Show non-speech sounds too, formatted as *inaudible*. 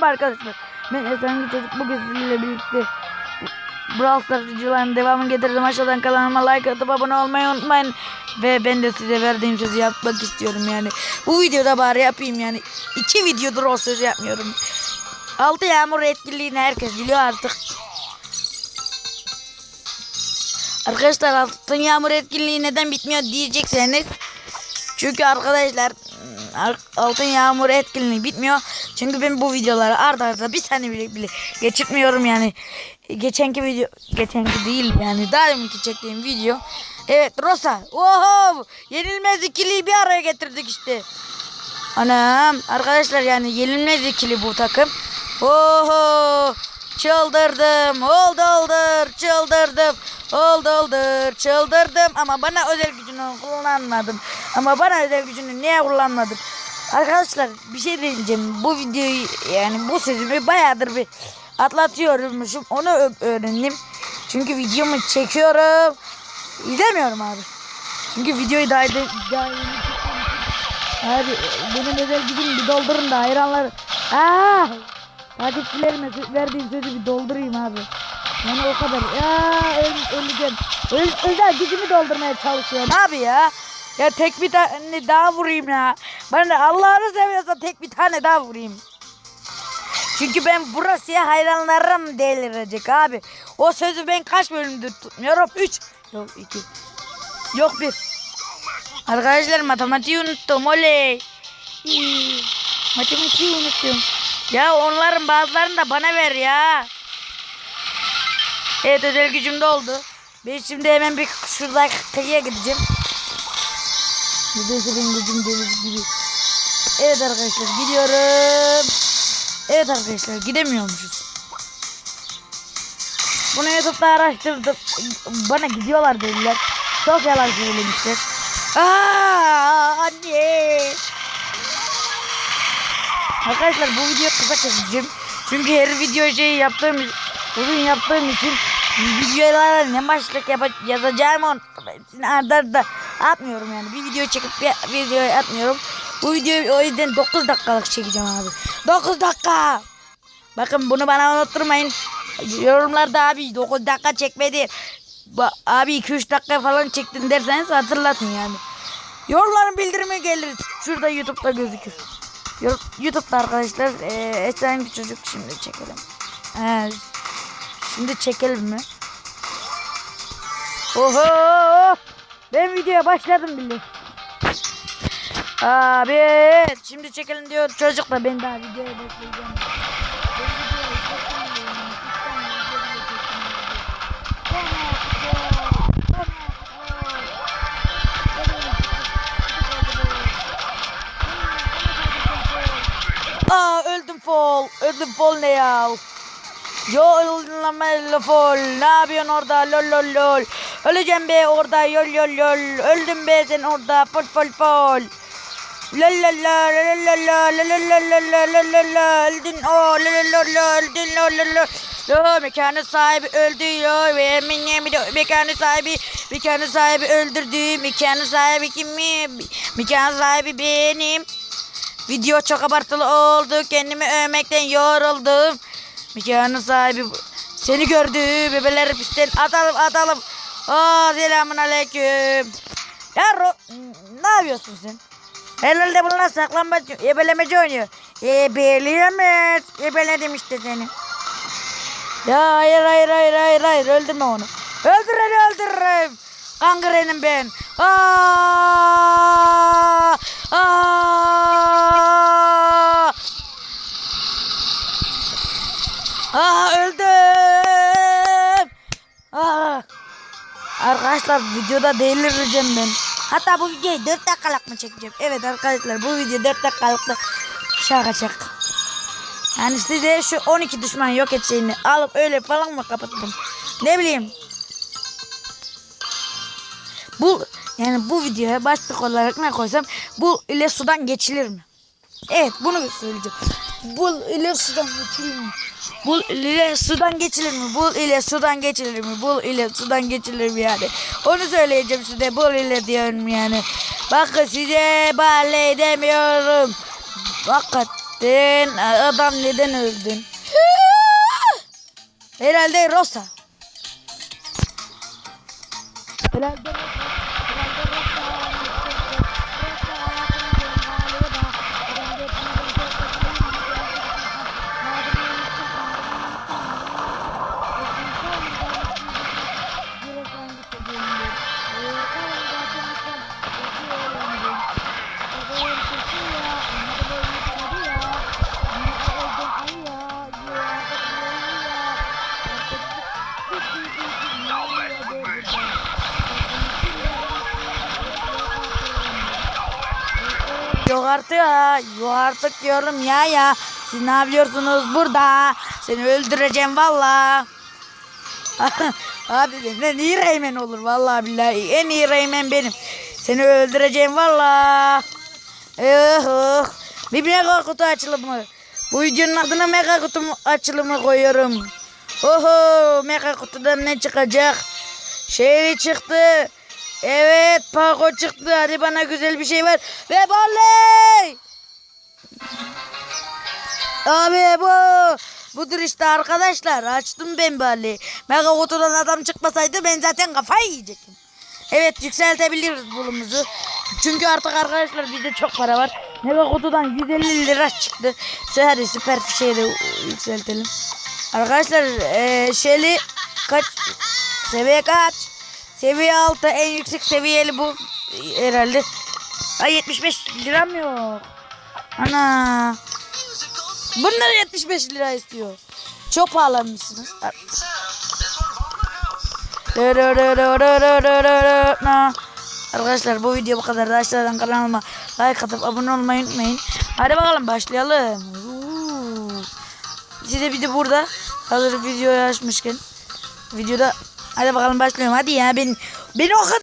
Merhaba arkadaşlar. Ben Esen Çocuk bugün sizinle birlikte Brawl Stars videolarının devamını getirdim. Aşağıdan kanalıma like atıp abone olmayı unutmayın. Ve ben de size verdiğim sözü yapmak istiyorum yani. Bu videoda bari yapayım yani. İki videodur o sözü yapmıyorum. Altı yağmur etkinliğini herkes biliyor artık. Arkadaşlar altın yağmur etkinliği neden bitmiyor diyecekseniz. Çünkü arkadaşlar ar- altın yağmur etkinliği bitmiyor. Çünkü ben bu videoları arda arda bir saniye bile, bile geçirtmiyorum yani. Geçenki video geçenki değil yani daha deminki çektiğim video. Evet Rosa. Oho! Yenilmez ikiliyi bir araya getirdik işte. Anam arkadaşlar yani yenilmez ikili bu takım. Oho! Çıldırdım. Oldu oldur. Çıldırdım. Oldu oldur. Çıldırdım ama bana özel gücünü kullanmadım. Ama bana özel gücünü niye kullanmadım? Arkadaşlar bir şey diyeceğim. Bu videoyu yani bu sözümü bayağıdır bir atlatıyormuşum. Onu öğrendim. Çünkü videomu çekiyorum. İzlemiyorum abi. Çünkü videoyu daha, için Abi benim özel gücümü bir doldurun da hayranlar. Aa! Takipçilerime verdiğim sözü bir doldurayım abi. Yani o kadar. Ya öl, öleceğim. Öl, özel gücümü doldurmaya çalışıyorum abi ya. Ya tek bir tane daha vurayım ya. Ben Allah'ını seviyorsa tek bir tane daha vurayım. Çünkü ben burasıya hayranlarım delirecek abi. O sözü ben kaç bölümdür tutmuyorum? 3. Yok 2. Yok 1. Arkadaşlar matematiği unuttum oley. Matematiği unuttum. Ya onların bazılarını da bana ver ya. Evet özel gücüm de oldu. Ben şimdi hemen bir şurada kıyıya gideceğim. Neredeyse benim gücüm deniz gibi. Evet arkadaşlar gidiyorum. Evet arkadaşlar gidemiyormuşuz. Bunu YouTube'da araştırdım. Bana gidiyorlar dediler. Çok yalan söylemişler. Aa anne. Arkadaşlar bu video kısa keseceğim. Çünkü her video şey yaptığım uzun yaptığım için videolara ne başlık yapa, yazacağım onu arda arda atmıyorum yani. Bir video çekip bir video atmıyorum. Bu videoyu o yüzden 9 dakikalık çekeceğim abi. 9 dakika. Bakın bunu bana unutturmayın. Yorumlarda abi 9 dakika çekmedi. Abi 2-3 dakika falan çektin derseniz hatırlatın yani. Yorumların bildirimi gelir. Şurada YouTube'da gözükür. YouTube'da arkadaşlar Esen bir çocuk şimdi çekelim. He, şimdi çekelim mi? Oho! Ben videoya başladım bile. Abi şimdi çekelim diyor çocuk da ben daha videoya başlayacağım. Aa öldüm fall. Öldüm fall ne ya? Yo öldüm fall. Ne yapıyorsun orada? Lol lol lol. Öleceğim be orada yol yol yol. Öldüm be sen orada fol fol fol. La la la la la la la la la la la la öldün o la la la la öldün la la la Yo mekanın sahibi öldü yo ve eminim mekanın sahibi mekanın sahibi öldürdü mekanın sahibi kim mi mekanın sahibi benim Video çok abartılı oldu kendimi övmekten yoruldum mekanın sahibi seni gördü bebeler pistten atalım atalım Aa selamun aleyküm ya Ro ne yapıyorsun sen? Herhalde bunlar saklambaç ebelemeci oynuyor. Ebeleyemez. Ebeledim işte seni. Ya hayır hayır hayır hayır hayır öldürme onu. Öldürün öldürürüm. Kangrenim ben. Aa! Aa! Aa öldüm. Aa! Arkadaşlar videoda delireceğim ben. Hatta bu videoyu 4 dakikalık mı çekeceğim? Evet arkadaşlar bu video 4 dakikalık da şakacak. Yani size şu 12 düşman yok edeceğini alıp öyle falan mı kapattım? Ne bileyim. Bu yani bu videoya başlık olarak ne koysam bu ile sudan geçilir mi? Evet bunu söyleyeceğim. Bul ile sudan geçilir mi? Bul ile sudan geçilir mi? Bul ile sudan geçilir mi? Bul ile sudan geçilir mi yani? Onu söyleyeceğim size. Bul ile diyorum yani. Bakın size balle edemiyorum. Sen adam neden öldün? Herhalde Rosa. Herhalde Rosa. Yok artık ya. Yok artık diyorum ya ya. Siz ne yapıyorsunuz burada? Seni öldüreceğim valla. *laughs* Abi benden iyi Reymen olur vallahi billahi. En iyi Reymen benim. Seni öldüreceğim valla. Eh, oh. Bir mega kutu açılımı. Bu videonun adına mega kutu açılımı koyuyorum. Oho mega kutudan ne çıkacak? Şeyli çıktı. Evet Paco çıktı. Hadi bana güzel bir şey ver. Ve Barley. Abi bu. Budur işte arkadaşlar. Açtım ben Barley. Mega kutudan adam çıkmasaydı ben zaten kafayı yiyecektim. Evet yükseltebiliriz bulumuzu. Çünkü artık arkadaşlar bizde çok para var. Mega kutudan 150 lira çıktı. Hadi süper fişeği de yükseltelim. Arkadaşlar eee şeyli kaç seviye kaç? Seviye 6 en yüksek seviyeli bu herhalde. Ay 75 lira mı yok? Ana. Bunlar 75 lira istiyor. Çok pahalanmışsınız. Arkadaşlar bu video bu kadar. Aşağıdan kanalıma like atıp abone olmayı unutmayın. Hadi bakalım başlayalım. Size bir de burada hazır videoyu açmışken videoda hadi bakalım başlıyorum. Hadi ya ben ben o kadar